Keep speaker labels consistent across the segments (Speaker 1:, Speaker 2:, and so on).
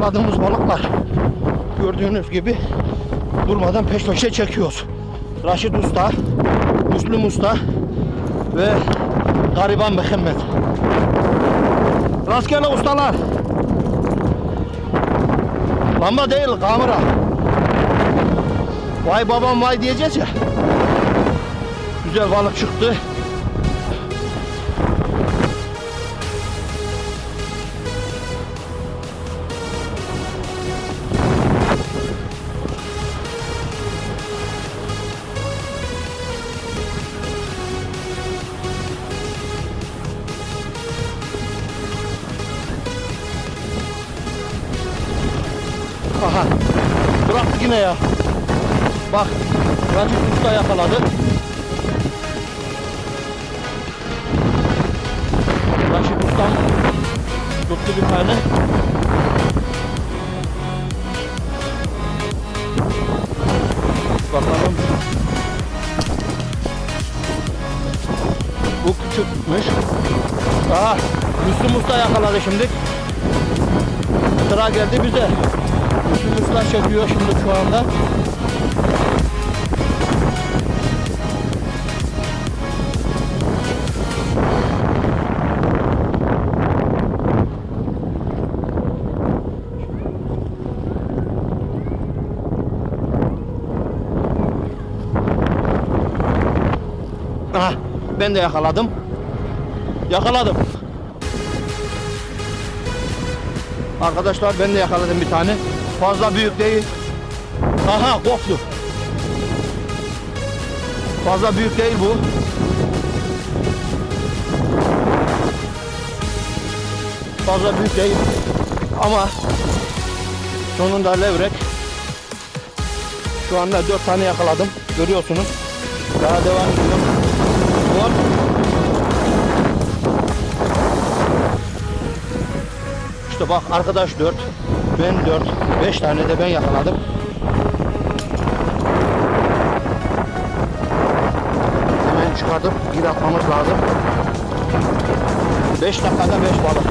Speaker 1: yakaladığımız balıklar gördüğünüz gibi durmadan peş peşe çekiyoruz. Raşit Usta, Müslüm Usta ve Gariban Mehmet. Rastgele ustalar. Lamba değil kamera. Vay babam vay diyeceğiz ya. Güzel balık çıktı. Racit Usta yakaladı. Raşit Usta tuttu bir tane. Bakalım. Bu küçükmüş. Aha. Müslüm Usta yakaladı şimdi. Sıra geldi bize. Müslüm Usta çekiyor şimdi şu anda. Ben de yakaladım. Yakaladım. Arkadaşlar ben de yakaladım bir tane. Fazla büyük değil. Aha koptu. Fazla büyük değil bu. Fazla büyük değil. Ama sonunda levrek. Şu anda dört tane yakaladım. Görüyorsunuz. Daha devam ediyorum. Var. İşte bak arkadaş 4, ben 4, 5 tane de ben yakaladım. Hemen çıkartıp geri atmamız lazım. 5 dakikada 5 balık.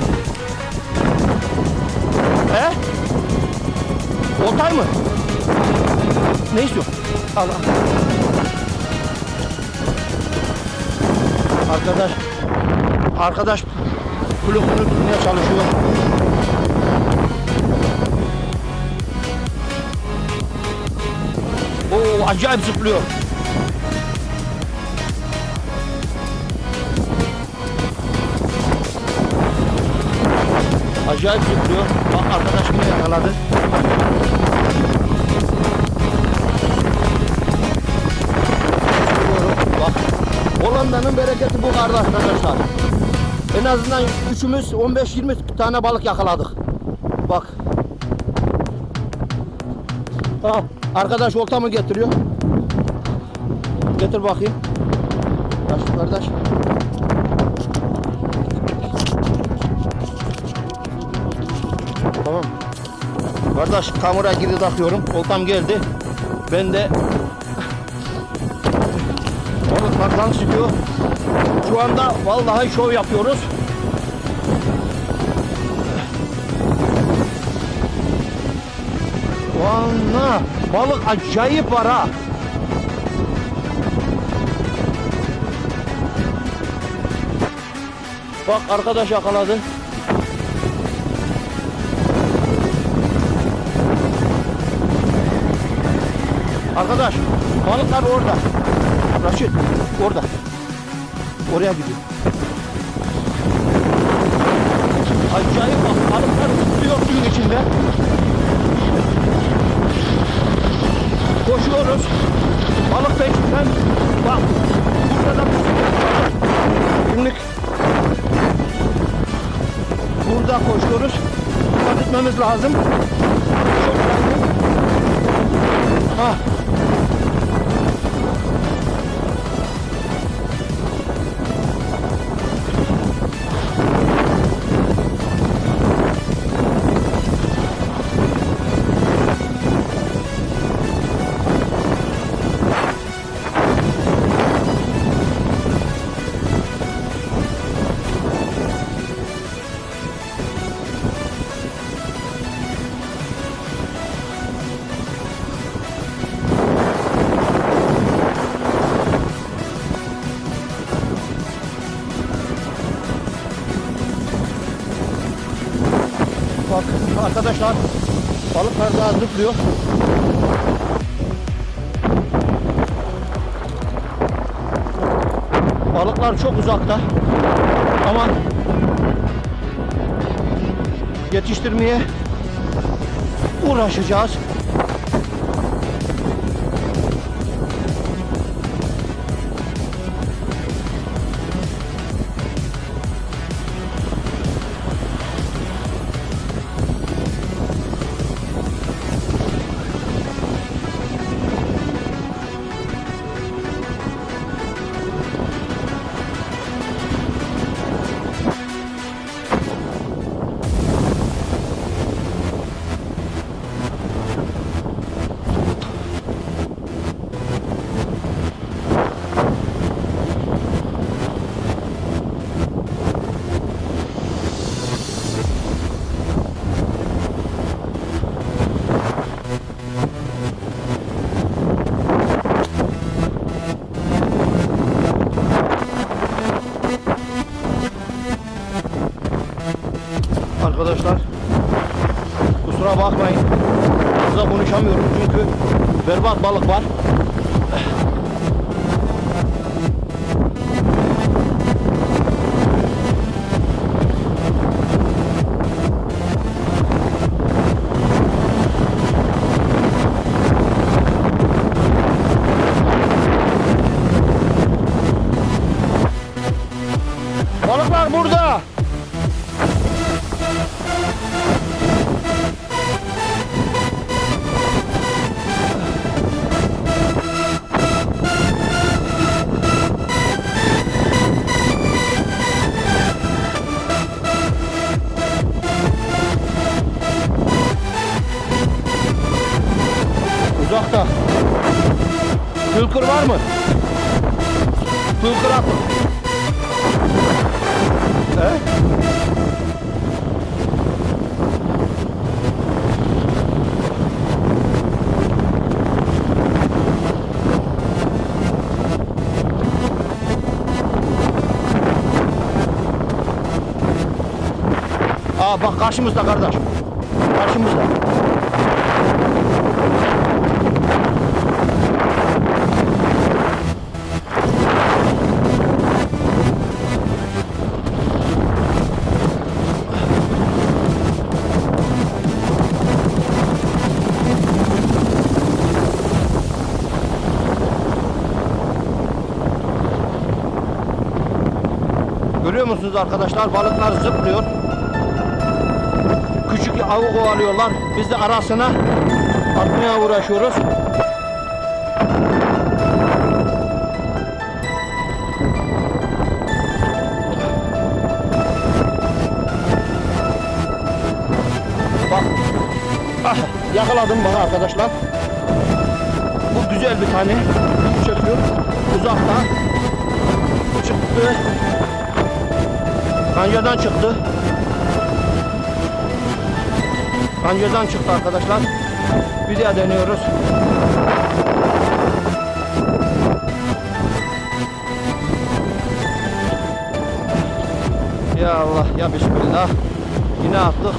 Speaker 1: He? Oltay mı? Ne istiyorsun? Al Arkadaş Arkadaş kulübünü tutmaya çalışıyor. Oo acayip zıplıyor. Acayip zıplıyor. Bak arkadaş yine yakaladı. Hollanda'nın bereketi bu kardeş arkadaşlar. En azından üçümüz 15-20 tane balık yakaladık. Bak. Ha, arkadaş olta mı getiriyor? Getir bakayım. Yaşlı kardeş. Tamam. Kardeş kamera geri takıyorum. Oltam geldi. Ben de balıklardan çıkıyor. Şu anda vallahi şov yapıyoruz. Valla balık acayip var ha. Bak arkadaş yakaladı. Arkadaş balıklar orada. Raşit orada. Oraya gidiyor. Acayip bak balıklar tutuyor suyun içinde. Koşuyoruz. Balık peşinden. Bak. Burada da Şimdi burada koşuyoruz. Dikkat etmemiz lazım. Çok önemli. Ha. Arkadaşlar balıklar daha zıplıyor. Balıklar çok uzakta. Ama yetiştirmeye uğraşacağız. Arkadaşlar kusura bakmayın. Fazla konuşamıyorum çünkü berbat balık var. Pülkür var mı? Pülkür at. He? Aa bak karşımızda kardeş. Karşımızda. Görüyor musunuz arkadaşlar? Balıklar zıplıyor. Küçük avı kovalıyorlar. Biz de arasına atmaya uğraşıyoruz. Bak. Ah, yakaladım bana arkadaşlar. Bu güzel bir tane. Çekiyor. Uzaktan. Çıktı. Kancadan çıktı. Kancadan çıktı arkadaşlar. Bir daha deniyoruz. Ya Allah ya Bismillah. Yine attık.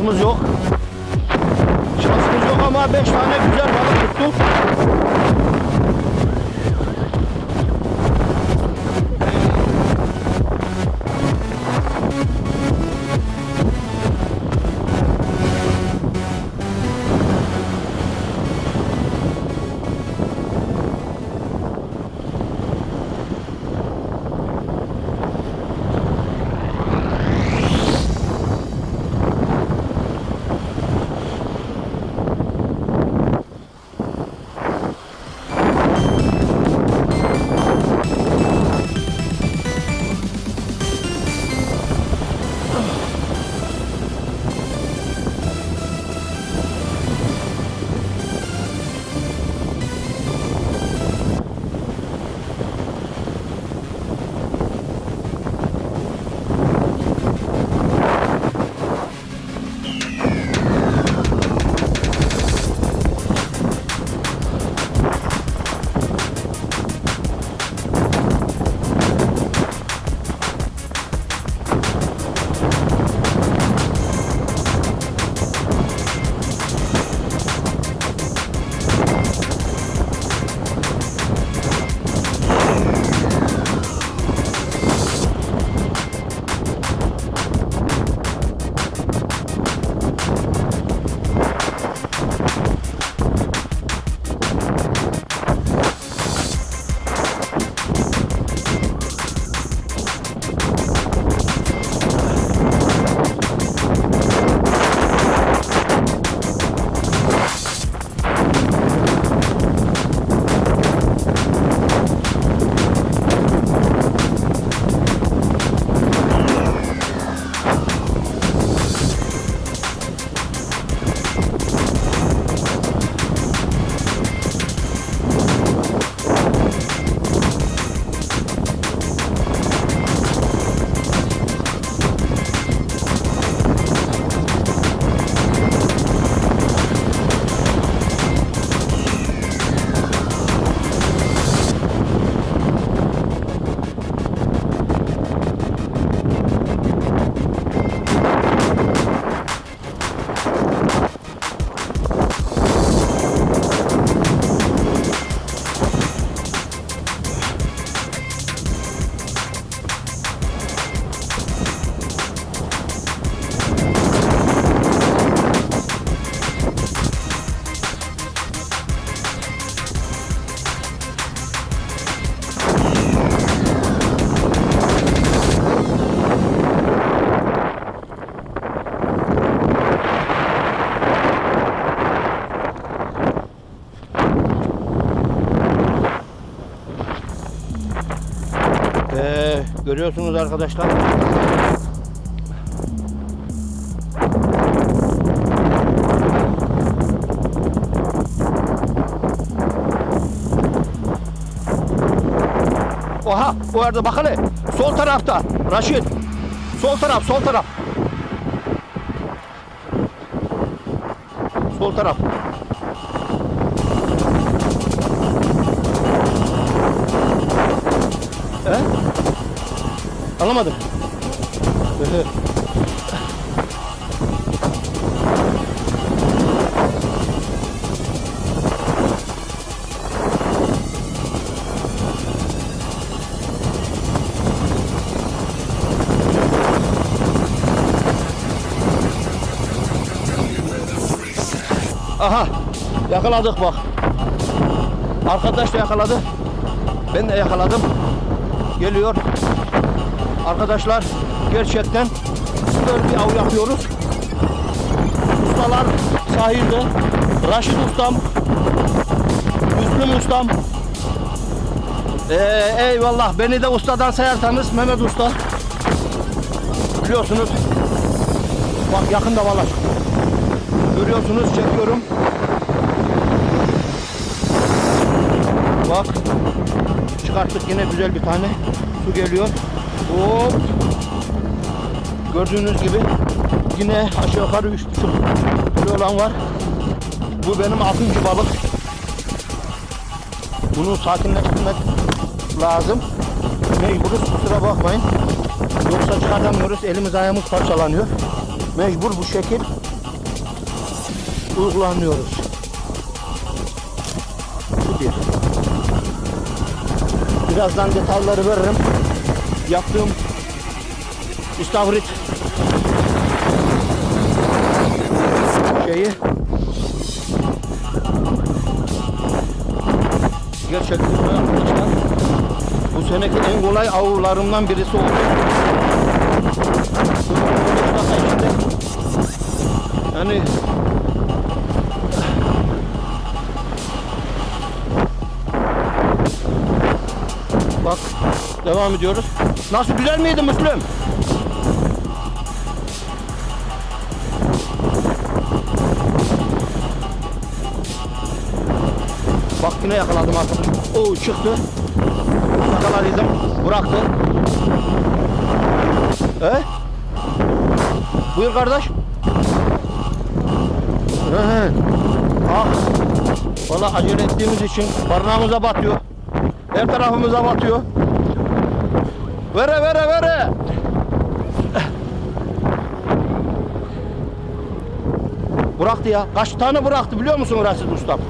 Speaker 1: Şansımız yok. Görüyorsunuz arkadaşlar. Oha o yerde bak. Sol tarafta. Raşit. Sol taraf sol taraf. Sol taraf. Alamadım. Hı. Aha yakaladık bak. Arkadaş da yakaladı. Ben de yakaladım. Geliyor. Arkadaşlar gerçekten süper bir av yapıyoruz. Ustalar sahilde. Raşit ustam. Müslüm ustam. Ee, eyvallah beni de ustadan sayarsanız Mehmet Usta. Biliyorsunuz. Bak yakında balık. Görüyorsunuz çekiyorum. Bak. Çıkarttık yine güzel bir tane. Su geliyor. Hop. Gördüğünüz gibi yine aşağı yukarı 3,5 kilo olan var. Bu benim altıncı balık. Bunu sakinleştirmek lazım. Mecburuz kusura bakmayın. Yoksa çıkartamıyoruz. Elimiz ayağımız parçalanıyor. Mecbur bu şekil uygulanıyoruz. Bu bir. Birazdan detayları veririm. Yaptığım istavrit şeyi gerçekten bu seneki en kolay avlarımdan birisi oldu. Yani Bak devam ediyoruz. Nasıl güzel miydi Müslüm? Bak yine yakaladım artık. Oo çıktı. Yakaladıydım. Bıraktı. E? Buyur kardeş. He he. Ah. Valla acele ettiğimiz için barınağımıza batıyor. Her tarafımıza batıyor. Vere vere vere. Bıraktı ya. Kaç tane bıraktı biliyor musun Rasit Ustam?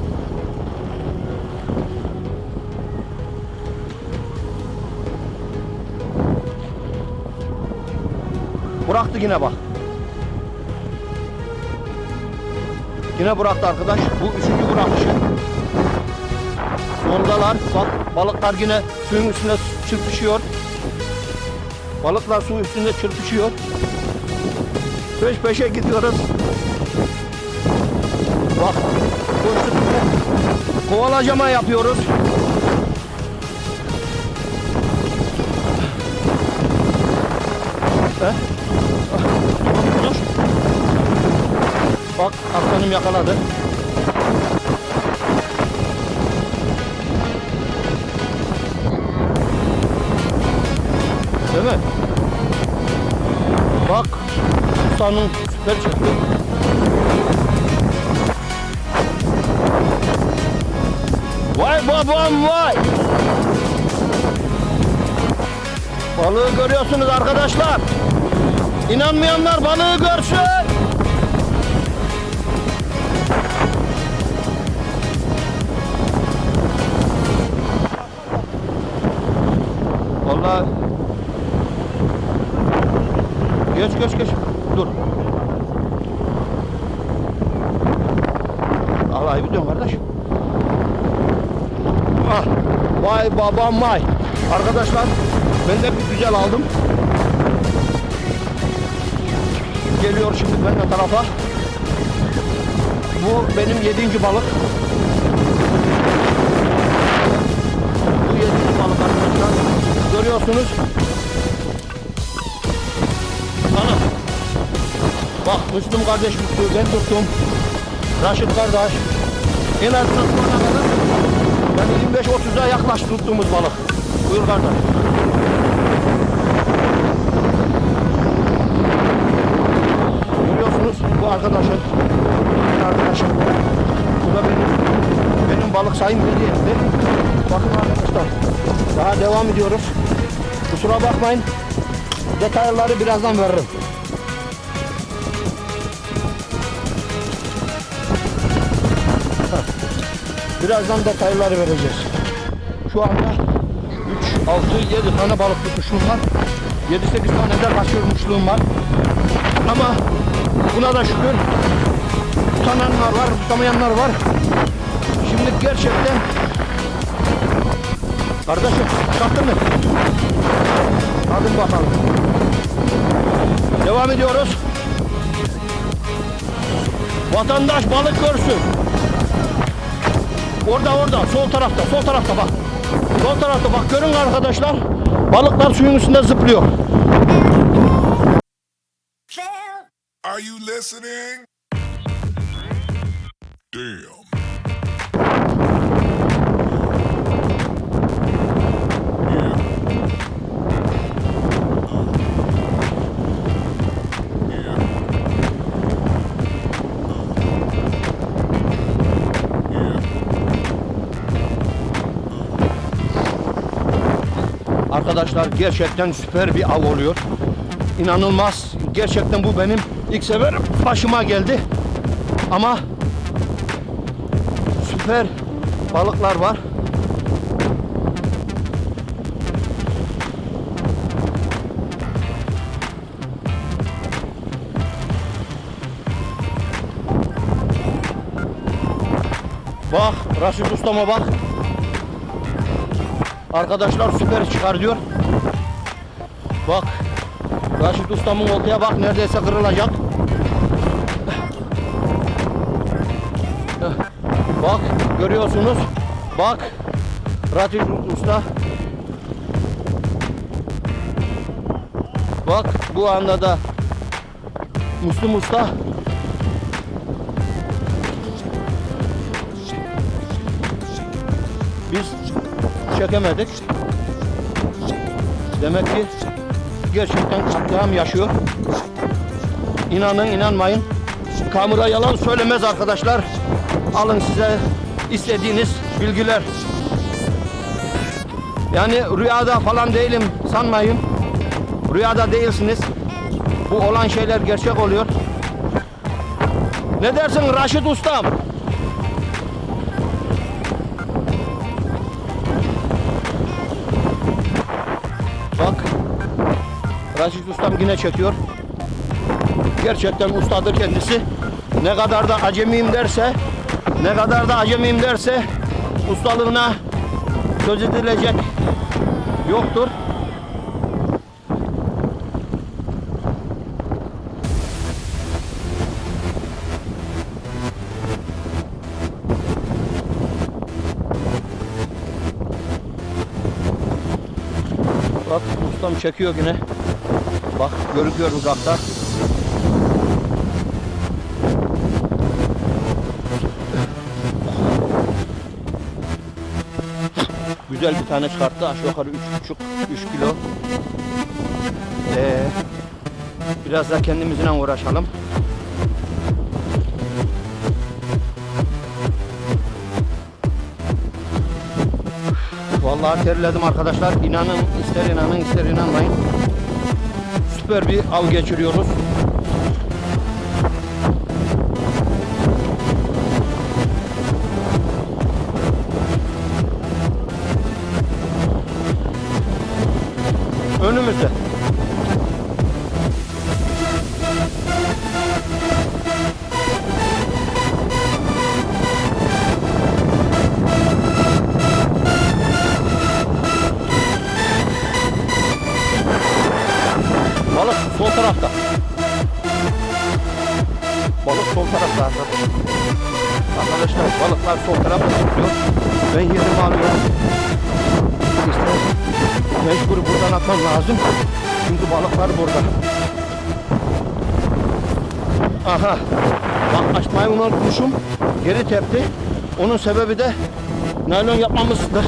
Speaker 1: Bıraktı yine bak. Yine bıraktı arkadaş. Bu üçüncü bırakışı. Sondalar. Bak balıklar yine suyun üstünde çırpışıyor. Balıklar su üstünde çırpışıyor. Peş peşe gidiyoruz. Bak koştuk yine. Kovalacama yapıyoruz. He? Ah. Bak aslanım yakaladı. Ustanın süper çıktı. Vay babam vay. Balığı görüyorsunuz arkadaşlar. İnanmayanlar balığı görsün. Vallahi Geç geç geç. Dur. Allah ayıp ediyorsun kardeş. Ah, vay babam vay. Arkadaşlar ben de bir güzel aldım. Geliyor şimdi benim tarafa. Bu benim yedinci balık. Bu yedinci balık arkadaşlar. Görüyorsunuz. Bak Müslüm kardeş tuttu, ben tuttum. Raşit kardeş. En azından şu ana kadar yani 25-30'a yaklaştı tuttuğumuz balık. Buyur kardeş. Görüyorsunuz bu arkadaşın, arkadaşım. Bu da benim, benim balık sayım etti. Bakın arkadaşlar, daha devam ediyoruz. Kusura bakmayın, detayları birazdan veririm. Birazdan detayları vereceğiz. Şu anda 3, 6, 7 tane balık tutmuşluğum var. 7-8 tane de kaçırmışlığım var. Ama buna da şükür tutananlar var, tutamayanlar var. Şimdi gerçekten Kardeşim çıkarttın mı? Hadi bakalım. Devam ediyoruz. Vatandaş balık görsün. Orada orada sol tarafta sol tarafta bak. Sol tarafta bak görün arkadaşlar. Balıklar suyun üstünde zıplıyor.
Speaker 2: Are you listening? Damn.
Speaker 1: Arkadaşlar gerçekten süper bir av oluyor. İnanılmaz. Gerçekten bu benim ilk sefer başıma geldi. Ama süper balıklar var. Bak Raşit Ustama bak. Arkadaşlar süper çıkar diyor. Bak. Raşit Ustam'ın oltaya bak neredeyse kırılacak. Bak görüyorsunuz. Bak. Raşit Usta. Bak bu anda da Müslüm Usta. Çekemedik. Demek ki gerçekten katliam yaşıyor. İnanın inanmayın. Kamera yalan söylemez arkadaşlar. Alın size istediğiniz bilgiler. Yani rüyada falan değilim sanmayın. Rüyada değilsiniz. Bu olan şeyler gerçek oluyor. Ne dersin Raşit Ustam? Raşit Ustam yine çekiyor. Gerçekten ustadır kendisi. Ne kadar da acemiyim derse, ne kadar da acemiyim derse ustalığına söz edilecek yoktur. Bak ustam çekiyor yine. Bak görüküyor uzakta. Güzel bir tane çıkarttı. Aşağı yukarı 3,5 3 kilo. Ee, biraz da kendimizle uğraşalım. Vallahi terledim arkadaşlar. İnanın ister inanın ister inanmayın. Süper bir av geçiriyoruz. Önümüzde. Balık sol tarafta arkadaşlar. Balıklar sol tarafta tutuyor. Ben yerimi alıyorum. İşte mecbur buradan atmam lazım. Çünkü balıklar burada. Aha. Bak açmayı unutmuşum. Geri tepti. Onun sebebi de naylon yapmamızdır.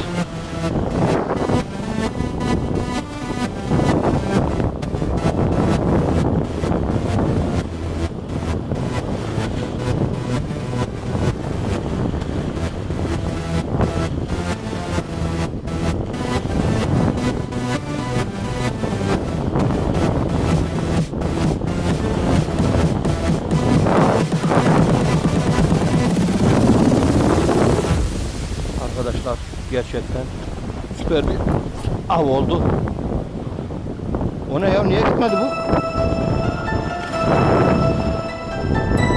Speaker 1: Gerçekten süper bir av oldu. O ne ya? Niye gitmedi bu?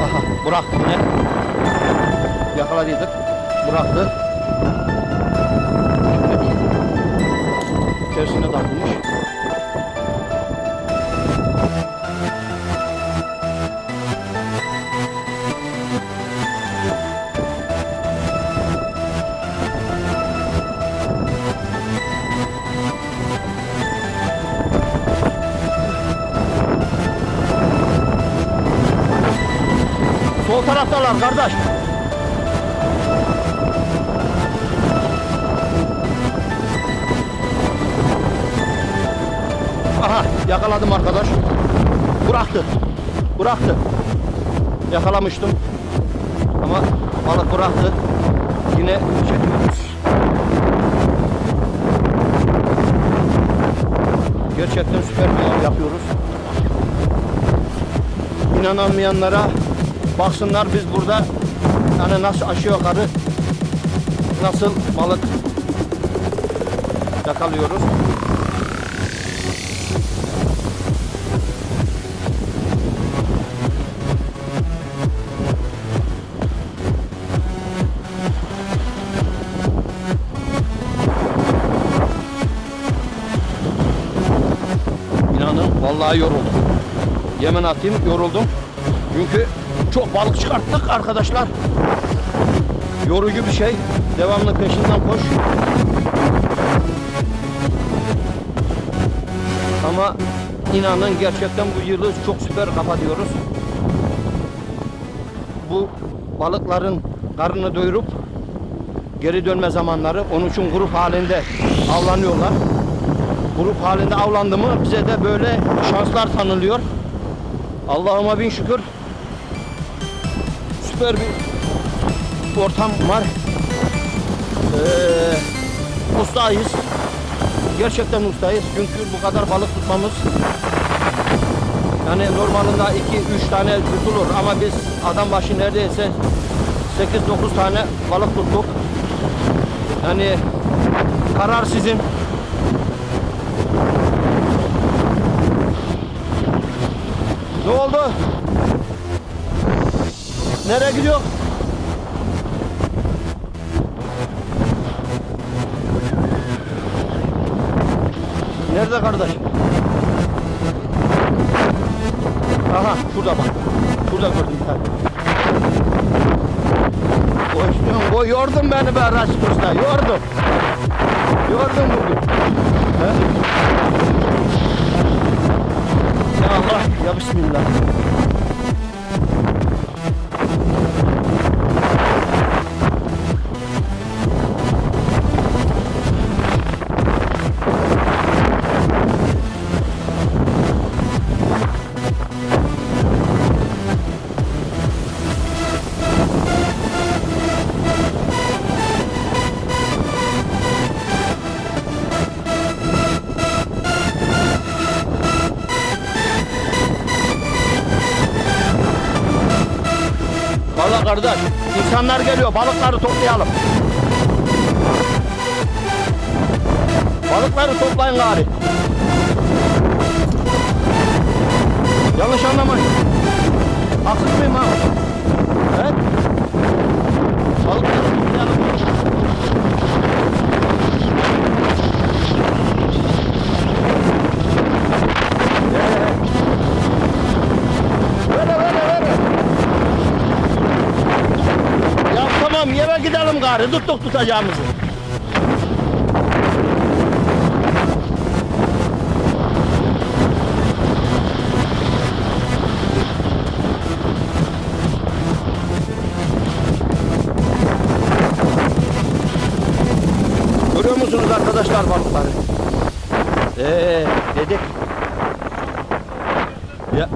Speaker 1: Aha bıraktı yine. Yakaladıydık. Bıraktı. Şimdi tersine takılmış. Sol taraftalar kardeş. Aha yakaladım arkadaş. Bıraktı. Bıraktı. Yakalamıştım. Ama balık bıraktı. Yine çekiyoruz. Gerçekten süper bir yapıyoruz. İnanamayanlara baksınlar biz burada yani nasıl aşağı yukarı nasıl balık yakalıyoruz. İnanın vallahi yoruldum. Yemin atayım yoruldum. Çünkü çok balık çıkarttık arkadaşlar. Yorucu bir şey. Devamlı peşinden koş. Ama inanın gerçekten bu yılı çok süper kapatıyoruz. Bu balıkların karnını doyurup geri dönme zamanları. Onun için grup halinde avlanıyorlar. Grup halinde avlandı mı bize de böyle şanslar tanılıyor. Allah'ıma bin şükür süper bir ortam var. Ee, ustayız. Gerçekten ustayız. Çünkü bu kadar balık tutmamız yani normalinde 2-3 tane tutulur ama biz adam başı neredeyse 8-9 tane balık tuttuk. Yani karar sizin. Ne oldu? Nereye gidiyor? Nerede kardeş? Aha şurada bak. Şurada gördüm bir tane. Koştum, koy yordun beni be Raşit Usta, yordun. Yordun bugün. He? Ya Allah, ya Bismillah. İnsanlar geliyor, balıkları toplayalım. Balıkları toplayın gari. Yanlış anlamayın. Haksız mıyım ha? He? Balıkları toplayalım. Tamam yere gidelim gari tuttuk tutacağımızı. Görüyor musunuz arkadaşlar balıkları? Ee, dedik. Ya